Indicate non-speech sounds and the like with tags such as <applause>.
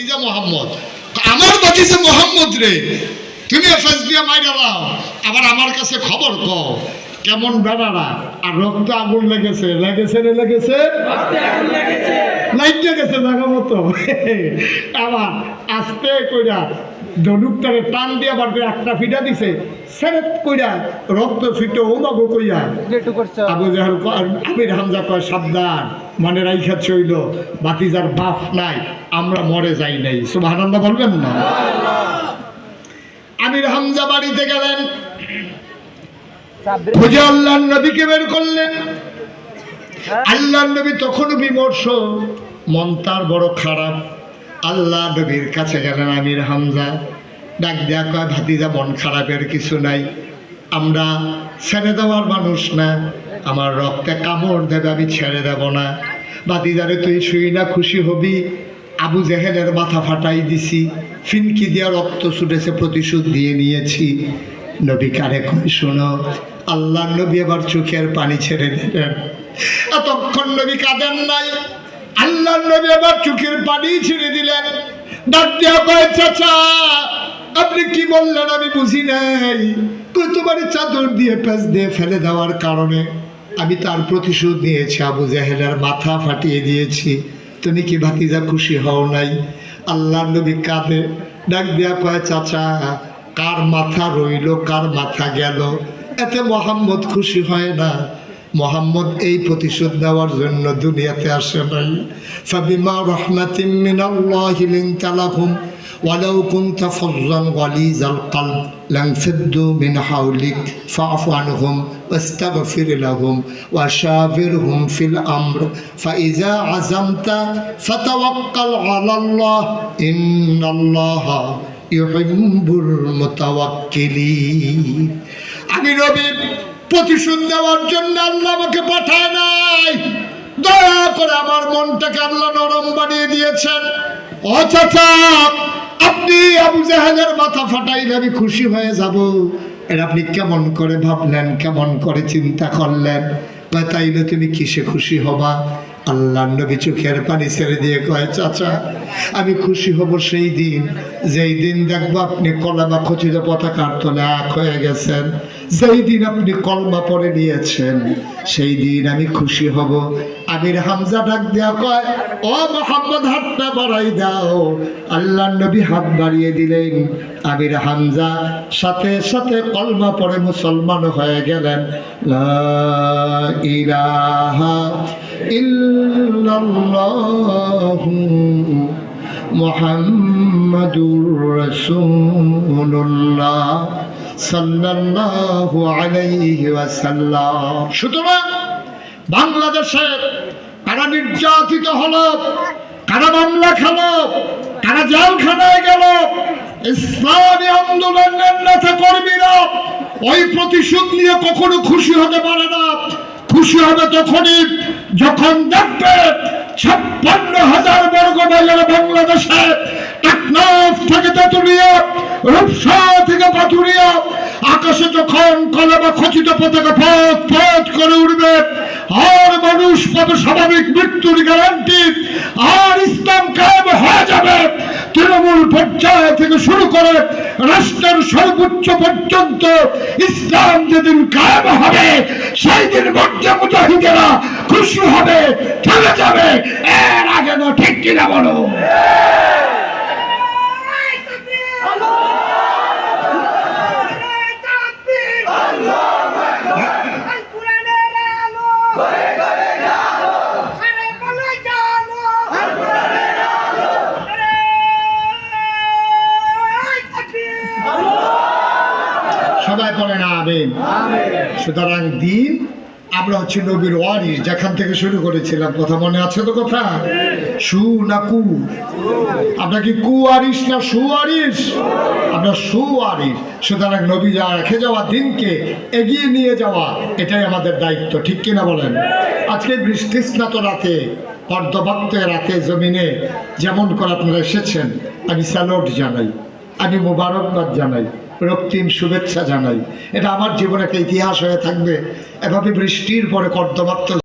ভাতিজা মোহাম্মদ। আমার ভাতিজা মোহাম্মদ রে, তুমি এফএস দিয়ে মাইরা দাও। আবার আমার কাছে খবর কও, কেমন বেড়ারা? আর রক্ত আগুন লেগেছে লেগেছে রে লেগেছে? লাইট গেছে জায়গা মতো। <laughs> আবার আস্তে কইরা ধনুকটারে টান দিয়ে আবার একটা ফিটা দিছে সেরেত কইরা রক্ত ফিটো ওমাগো কইয়া। আবু জাহাল আমির হামজা কয় সাবধান মানে রাইখা চইল বাতিজার বাপ নাই আমরা মরে যাই নাই। সুবহানাল্লাহ বলবেন না? আমির হামজা বাড়িতে গেলেন। চাপ খুঁজে আল্লাহ নবীকে বের করলেন। হ্যাঁ? আল্লাহ নবী তখনও বিমর্ষ মন তার বড় খারাপ। আল্লাহ নবীর কাছে গেলেন আমির হামজা। ডাক দেয়া কয়, ভাতিজা, মন খারাপের কিছু নাই। আমরা ছেড়ে দেওয়ার মানুষ না। আমার রক্তে কামড় দেবে, আমি ছেড়ে দেব না। ভাতিজারে তুই শুই না, খুশি হবি। আবু জেহেলের মাথা ফাটাই দিছি। ফিনকি দিয়া রক্ত ছুটেছে, প্রতিশোধ দিয়ে নিয়েছি। নবী কারে কই শোনো আল্লাহ নবী এবার চোখের পানি ছেড়ে দিলেন। এতক্ষণ নবী কাঁদেন নাই। আল্লাহ নবী এবার চোখের পানি ছেড়ে দিলেন। ডাক দিয়া কয়, চাচা, আপনি কি বললেন? আমি বুঝি নাই। তোমার চাদর দিয়ে প্যাঁচ দিয়ে ফেলে দেওয়ার কারণে? আমি তার প্রতিশোধ নিয়েছি, আবু জাহেলের মাথা ফাটিয়ে দিয়েছি। তুমি কি ভাতিজা খুশি হও নাই? আল্লাহ নবী কাঁদে। ডাক দিয়া কয়, চাচা, কার মাথা রইল, কার মাথা গেল? এতে মোহাম্মদ খুশি হয় না। মোহাম্মদ এই প্রতিশোধ দেওয়ার জন্য দুনিয়াতে আসে নাই ফাবিমা রহমাতিম মিনাল্লাহি লিনতা লাহুম ولو كنت فظا غليظ القلب لانفضوا من حولك فاعف عنهم واستغفر لهم وشاورهم في الامر فاذا عزمت فتوكل على الله ان الله يحب المتوكلين আমি নবী প্রতিশোধ নেওয়ার জন্য আল্লাহ আমাকে পাঠায় নাই। দয়া করে আমার মনটাকে আল্লাহ নরম বানিয়ে দিয়েছেন। আপনি আবু জাহেলের মাথা ফাটাইলে আমি খুশি হয়ে যাব। এটা আপনি কেমন করে ভাবলেন, কেমন করে চিন্তা করলেন? বা তাইলে তুমি কিসে খুশি হবা? আল্লাহ নবী চোখের পানি ছেড়ে দিয়ে কয়, চাচা, আমি খুশি হব সেই দিন, যেই দিন দেখব আপনি কলামা খচিত পতাকার তলে আখ হয়ে গেছেন। যেই দিন আপনি কলমা পরে নিয়েছেন, সেই দিন আমি খুশি হব। আমির হামজা ডাক দেওয়া কয়, ও মোহাম্মদ, হাতটা বাড়াই দাও। আল্লাহ নবী হাত বাড়িয়ে দিলেন। আমির হামজা সাথে সাথে কলমা পরে মুসলমান হয়ে গেলেন। লা ইলাহা ইল্লাল্লাহু মুহাম্মাদুর রাসূলুল্লাহ সাল্লাল্লাহু আলাইহি ওয়াসাল্লাম। সুতরাং বাংলাদেশে কারা নির্যাতিত হলো, কারা মামলা খেলো, কারা জেলখানায় গেল, ইসলামী আন্দোলনের নেতা কর্মীরা ওই প্রতিশোধ নিয়ে কখনো খুশি হতে পারে না। খুশি হবে তখনই যখন দেখবে ছাপ্পান্ন হাজার বর্গ মাইলের বাংলাদেশে টেকনাফ থেকে তেতুলিয়া, রূপসা থেকে আকাশে যখন খচিত পতাকা পথ পথ করে উঠবে, আর মানুষ পাবে স্বাভাবিক মৃত্যুর গ্যারান্টি আর ইসলাম কায়েম হয়ে যাবে। তৃণমূল পর্যায় থেকে শুরু করে রাষ্ট্রের সর্বোচ্চ পর্যন্ত ইসলাম যেদিন কায়েম হবে সেই দিন মধ্যে মুজাহিদেরা খুশি হবে চলে যাবে। এর আগে তো ঠিক কিনা বলো? সবাই বলে না আবেন সুতরাং দিন আমরা হচ্ছে নবীর ওয়ারিস যেখান থেকে শুরু করেছিলাম। কথা মনে আছে তো কথা? সু না কু? আপনার কি কুয়ারিস না সুয়ারিস আমরা সুয়ারিস সুতরাং নবী যা রেখে যাওয়া দিনকে এগিয়ে নিয়ে যাওয়া, এটাই আমাদের দায়িত্ব। ঠিক কিনা বলেন? আজকে বৃষ্টিস্নাত রাতে অর্ধভক্ত রাতে জমিনে যেমন করে আপনারা এসেছেন, আমি স্যালুট জানাই, আমি মোবারকবাদ জানাই। রক্তিম শুভেচ্ছা জানাই। এটা আমার জীবনে একটা ইতিহাস হয়ে থাকবে। এভাবে বৃষ্টির পরে কর্দমাক্ত